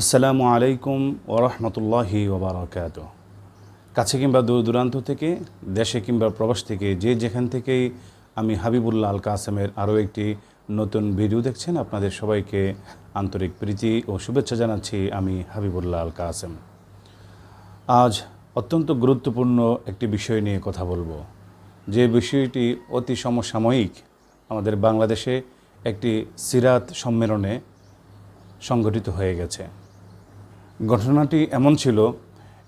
আসসালামু আলাইকুম ওরহমতুল্লাহি ওবরাকাত কাছে কিংবা দূর দূরান্ত থেকে, দেশে কিংবা প্রবাস থেকে, যে যেখান থেকেই আমি হাবিবুল্লাহ আল কাসেমের আরও একটি নতুন ভিডিও দেখছেন, আপনাদের সবাইকে আন্তরিক প্রীতি ও শুভেচ্ছা জানাচ্ছি আমি হাবিবুল্লাহ আল কাসেম। আজ অত্যন্ত গুরুত্বপূর্ণ একটি বিষয় নিয়ে কথা বলব। যে বিষয়টি অতি সমসাময়িক, আমাদের বাংলাদেশে একটি সিরাত সম্মেলনে সংগঠিত হয়ে গেছে। ঘটনাটি এমন ছিল,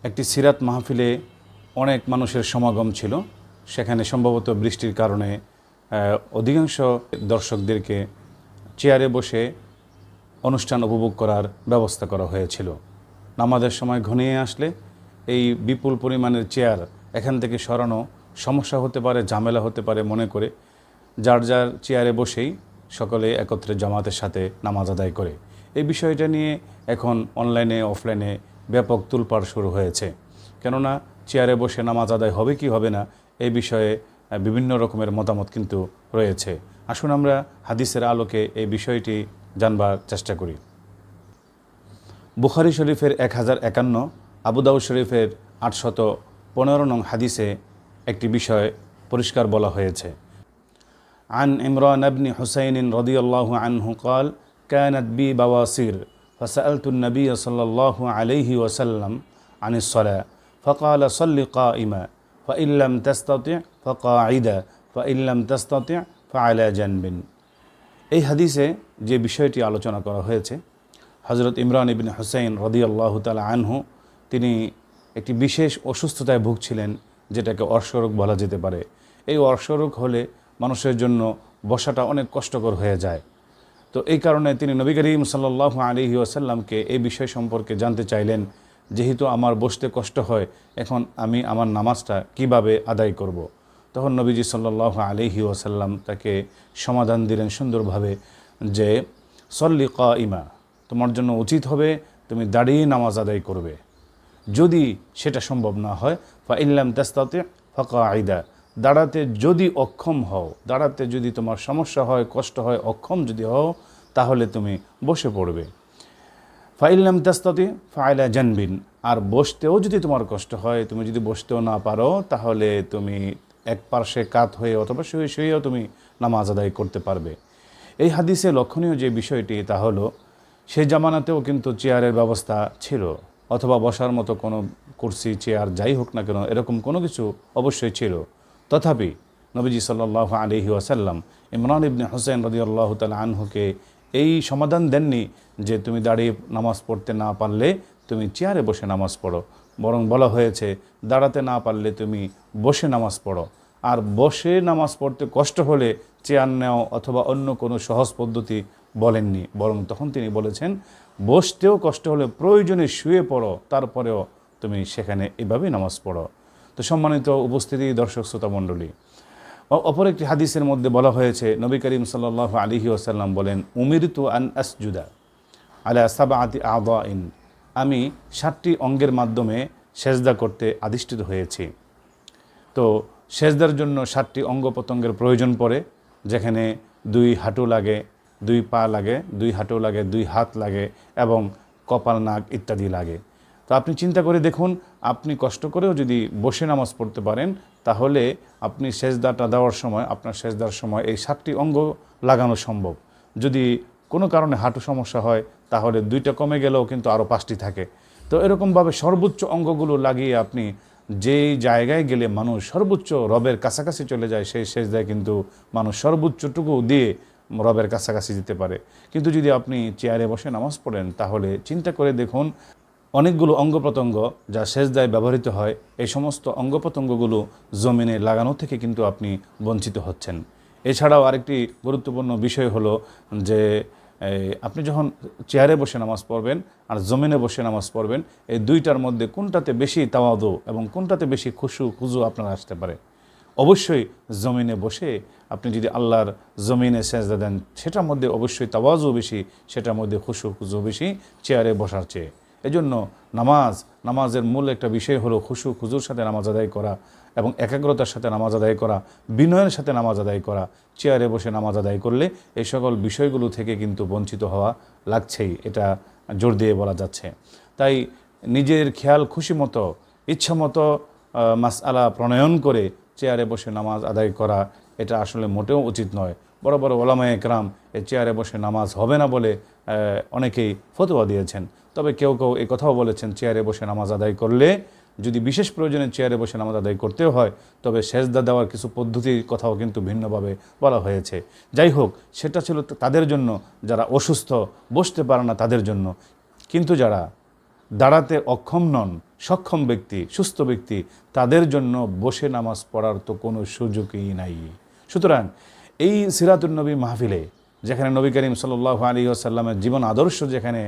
একটি সিরাত মাহফিলে অনেক মানুষের সমাগম ছিল। সেখানে সম্ভবত বৃষ্টির কারণে অধিকাংশ দর্শকদেরকে চেয়ারে বসে অনুষ্ঠান উপভোগ করার ব্যবস্থা করা হয়েছিল। নামাজের সময় ঘনিয়ে আসলে এই বিপুল পরিমাণের চেয়ার এখান থেকে সরানো সমস্যা হতে পারে, ঝামেলা হতে পারে মনে করে। যার যার চেয়ারে বসেই সকলে একত্রে জামাতের সাথে নামাজ আদায় করে। এই বিষয়টা নিয়ে এখন অনলাইনে অফলাইনে ব্যাপক তুলপাড় শুরু হয়েছে কেননা চেয়ারে বসে নামাজ আদায় হবে কি হবে না এই বিষয়ে আহ, বিভিন্ন রকমের মতামত কিন্তু রয়েছে আসুন আমরা হাদিসের আলোকে এই বিষয়টি জানবার চেষ্টা করি বুখারি শরীফের এক হাজার একান্ন আবুদাউ শরীফের আটশত পনেরো নং হাদিসে একটি বিষয় পরিষ্কার বলা হয়েছে عن عمران بن حسين رضي الله عنه قال كانت بي بواسير فسألت النبي صلى الله عليه وسلم عن الصلاة فقال صل قائما فإن لم تستطع فقاعدا فإن لم تستطع فعلى جنب এই হাদিসে যে বিষয়টি আলোচনা করা হয়েছে হজরত ইমরান ইবিন হুসাইন রদিয়াল্লাহ তালা আনহু তিনি একটি বিশেষ অসুস্থতায় ভুগছিলেন যেটাকে অর্শরোগ বলা যেতে পারে এই অর্শরোগ হলে মানুষের জন্য বসাটা অনেক কষ্টকর হয়ে যায় তো এই কারণে তিনি নবী করিম সাল্লাহ আলিহি আসাল্লামকে এই বিষয় সম্পর্কে জানতে চাইলেন, যেহেতু আমার বসতে কষ্ট হয়, এখন আমি আমার নামাজটা কীভাবে আদায় করব। তখন নবীজি সাল্লাহ আলিহি ওয়াসাল্লাম তাকে সমাধান দিলেন সুন্দরভাবে যে, সল্লি কা ইমা তোমার জন্য উচিত হবে তুমি দাঁড়িয়ে নামাজ আদায় করবে যদি সেটা সম্ভব না হয় ফা ইল্লাম তেস্তাতে ফকা আইদা দাঁড়াতে যদি অক্ষম হও, দাঁড়াতে যদি তোমার সমস্যা হয়, কষ্ট হয়, অক্ষম যদি হও, তাহলে তুমি বসে পড়বে। ফাইল্লাম তেস্তাতে ফাইলা জানবিন। আর বসতেও যদি তোমার কষ্ট হয়, তুমি যদি বসতেও না পারো, তাহলে তুমি এক পার্শ্বে কাত হয়ে অথবা শুয়ে শুয়েও তুমি নামাজ আদায় করতে পারবে। এই হাদিসে লক্ষণীয় যে বিষয়টি, তা হলো সেই জামানাতেও কিন্তু চেয়ারের ব্যবস্থা ছিল, অথবা বসার মতো কোনো কুর্সি, চেয়ার যাই হোক না কেন, এরকম কোনো কিছু অবশ্যই ছিল। তথাপি নবীজি সাল্লাহ আলহি ওয়াসাল্লাম ইমরান ইবনে হোসেন রদি আল্লাহ তালা আনহুকে এই সমাধান দেননি যে তুমি দাঁড়িয়ে নামাজ পড়তে না পারলে তুমি চেয়ারে বসে নামাজ পড়ো। বরং বলা হয়েছে, দাঁড়াতে না পারলে তুমি বসে নামাজ পড়ো। আর বসে নামাজ পড়তে কষ্ট হলে চেয়ার নেও অথবা অন্য কোনো সহজ পদ্ধতি বলেননি। বরং তখন তিনি বলেছেন, বসতেও কষ্ট হলে প্রয়োজনে শুয়ে পড়ো, তারপরেও তুমি সেখানে এভাবেই নামাজ পড়ো। তো সম্মানিত উপস্থিতি দর্শক শ্রোতা মণ্ডলী। অপর একটি হাদিসের মধ্যে বলা হয়েছে, নবী করিম সাল্লাহ আলিহি ওসাল্লাম বলেন, উমিরতু আন আসজুদা আলা সাবাআতি আদাইন। আমি সাতটি অঙ্গের মাধ্যমে সেজদা করতে আদিষ্ঠিত হয়েছি। তো সেজদার জন্য সাতটি অঙ্গ প্রত্যঙ্গের প্রয়োজন পড়ে, যেখানে দুই হাঁটু লাগে, দুই পা লাগে, দুই হাঁটু লাগে, দুই হাত লাগে এবং কপাল, নাক ইত্যাদি লাগে। তো আপনি চিন্তা করে দেখুন, আপনি কষ্ট করেও যদি বসে নামাজ পড়তে পারেন, তাহলে আপনি সেজদাটা দেওয়ার সময়, আপনার সেজদার সময় এই সাতটি অঙ্গ লাগানো সম্ভব। যদি কোনো কারণে হাঁটু সমস্যা হয়, তাহলে দুইটা কমে গেলেও কিন্তু আরও পাঁচটি থাকে। তো এরকমভাবে সর্বোচ্চ অঙ্গগুলো লাগিয়ে আপনি যেই জায়গায় গেলে মানুষ সর্বোচ্চ রবের কাছাকাছি চলে যায়, সেই শেষ দেয় কিন্তু মানুষ সর্বোচ্চটুকু দিয়ে রবের কাছাকাছি যেতে পারে। কিন্তু যদি আপনি চেয়ারে বসে নামাজ পড়েন, তাহলে চিন্তা করে দেখুন অনেকগুলো অঙ্গ প্রত্যঙ্গ যা সেজদায় ব্যবহৃত হয়, এই সমস্ত অঙ্গ প্রত্যঙ্গগুলো জমিনে লাগানো থেকে কিন্তু আপনি বঞ্চিত হচ্ছেন। এছাড়াও আরেকটি গুরুত্বপূর্ণ বিষয় হলো যে আপনি যখন চেয়ারে বসে নামাজ পড়বেন আর জমিনে বসে নামাজ পড়বেন, এই দুইটার মধ্যে কোনটাতে বেশি তাওয়াদু এবং কোনটাতে বেশি খুশু খুজু আপনার আসতে পারে। অবশ্যই জমিনে বসে আপনি যদি আল্লাহর জমিনে সেজদা দেন, সেটার মধ্যে অবশ্যই তাওয়াজও বেশি, সেটার মধ্যে খুশু খুজু বেশি, চেয়ারে বসার চেয়ে। এজন্য নামাজ, নামাজের মূল একটা বিষয় হলো খুশু খুজুর সাথে নামাজ আদায় করা এবং একাগ্রতার সাথে নামাজ আদায় করা, বিনয়ের সাথে নামাজ আদায় করা, চেয়ারে বসে নামাজ আদায় করলে এই সকল বিষয়গুলো থেকে কিন্তু বঞ্চিত হওয়া লাগছেই, এটা জোর দিয়ে বলা যাচ্ছে। তাই নিজের খেয়াল, খুশি মতো, ইচ্ছা মতো মাস আলা প্রণয়ন করে চেয়ারে বসে নামাজ আদায় করা, এটা আসলে মোটেও উচিত নয়। বড় বড় ওলামা একরাম এই চেয়ারে বসে নামাজ হবে না বলে অনেকেই ফতোয়া দিয়েছেন। তবে কেউ কেউ এই কথাও বলেছেন, চেয়ারে বসে নামাজ আদায় করলে যদি বিশেষ প্রয়োজনে চেয়ারে বসে নামাজ আদায় করতেও হয়, তবে সেজদা দেওয়ার কিছু পদ্ধতির কথাও কিন্তু ভিন্নভাবে বলা হয়েছে। যাই হোক, সেটা ছিল তাদের জন্য, যারা অসুস্থ, বসতে পারে না তাদের জন্য। কিন্তু যারা দাঁড়াতে অক্ষম নন, সক্ষম ব্যক্তি, সুস্থ ব্যক্তি, তাদের জন্য বসে নামাজ পড়ার তো কোনো সুযোগই নাই। সুতরাং এই সিরাতুল নবী মাহফিলে যেখানে নবী করিম সাল্লাহ আলী আসাল্লামের জীবন আদর্শ যেখানে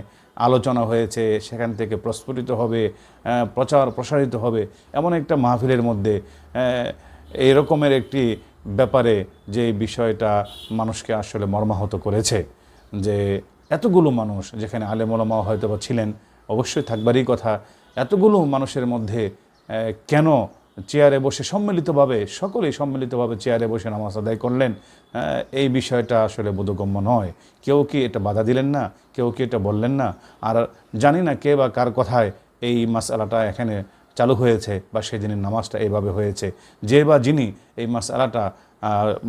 আলোচনা হয়েছে, সেখান থেকে প্রস্ফুটিত হবে প্রচার প্রসারিত হবে, এমন একটা মাহফিলের মধ্যে এই রকমের একটি ব্যাপারে যে বিষয়টা মানুষকে আসলে মর্মাহত করেছে, যে এতগুলো মানুষ যেখানে আলেমোলামা হয়তো বা ছিলেন, অবশ্যই থাকবারই কথা, এতগুলো মানুষের মধ্যে কেন চেয়ারে বসে সম্মিলিতভাবে, সকলেই সম্মিলিতভাবে চেয়ারে বসে নামাজ আদায় করলেন। এই বিষয়টা আসলে বোধগম্য নয়। কেউ কি এটা বাধা দিলেন না? কেউ কি এটা বললেন না? আর জানি না কে বা কার কথায় এই মাসালাটা এখানে চালু হয়েছে বা সেদিনের নামাজটা এইভাবে হয়েছে। যে বা যিনি এই মাসালাটা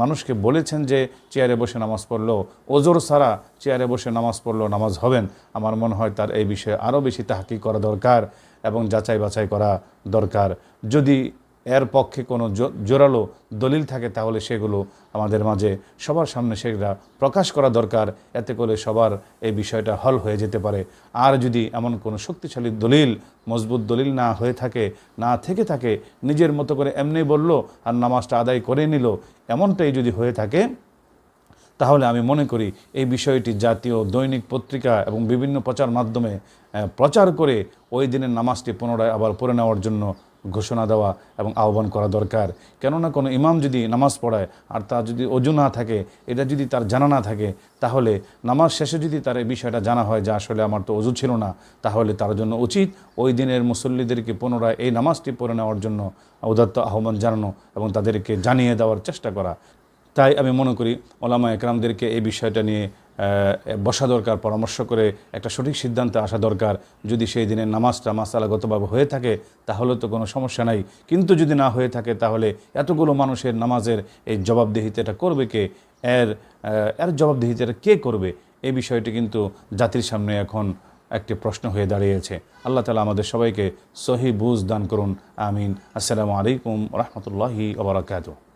মানুষকে বলেছেন যে চেয়ারে বসে নামাজ পড়ল, ওজোর সারা চেয়ারে বসে নামাজ পড়ল, নামাজ হবেন। আমার মনে হয় তার এই বিষয়ে আরও বেশি তাহাকি করা দরকার। এবং যাচাই বাছাই করা দরকার। যদি এর পক্ষে কোনো জোরালো দলিল থাকে, তাহলে সেগুলো আমাদের মাঝে সবার সামনে সেটা প্রকাশ করা দরকার। এতে করে সবার এই বিষয়টা হল হয়ে যেতে পারে। আর যদি এমন কোনো শক্তিশালী দলিল, মজবুত দলিল না হয়ে থাকে, না থেকে থাকে, নিজের মতো করে এমনি বলল আর নামাজটা আদায় করে নিল, এমনটাই যদি হয়ে থাকে তাহলে আমি মনে করি এই বিষয়টি জাতীয় দৈনিক পত্রিকা এবং বিভিন্ন প্রচার মাধ্যমে প্রচার করে ওই দিনের নামাজটি পুনরায় আবার পড়ে নেওয়ার জন্য ঘোষণা দেওয়া এবং আহ্বান করা দরকার। কেননা কোনো ইমাম যদি নামাজ পড়ায় আর তার যদি অজু না থাকে, এটা যদি তার জানা না থাকে, তাহলে নামাজ শেষে যদি তার এই বিষয়টা জানা হয় যে আসলে আমার তো অজু ছিল না, তাহলে তার জন্য উচিত ওই দিনের মুসল্লিদেরকে পুনরায় এই নামাজটি পড়ে নেওয়ার জন্য উদাত্ত আহ্বান জানানো এবং তাদেরকে জানিয়ে দেওয়ার চেষ্টা করা। তাই আমি মনে করি ওলামা একরামদেরকে এই বিষয়টা নিয়ে বসা দরকার, পরামর্শ করে একটা সঠিক সিদ্ধান্তে আসা দরকার। যদি সেই দিনের নামাজটা মাসালাগতভাবে হয়ে থাকে, তাহলে তো কোনো সমস্যা নাই। কিন্তু যদি না হয়ে থাকে, তাহলে এতগুলো মানুষের নামাজের এই জবাবদিহিতাটা করবে কে? এর এর জবাবদিহিতাটা কে করবে? এই বিষয়টি কিন্তু জাতির সামনে এখন একটি প্রশ্ন হয়ে দাঁড়িয়েছে। আল্লাহ তালা আমাদের সবাইকে সহি বুঝ দান করুন। আমিন। আসসালামু আলাইকুম রহমতুল্লাহি ওবরাকাতুহ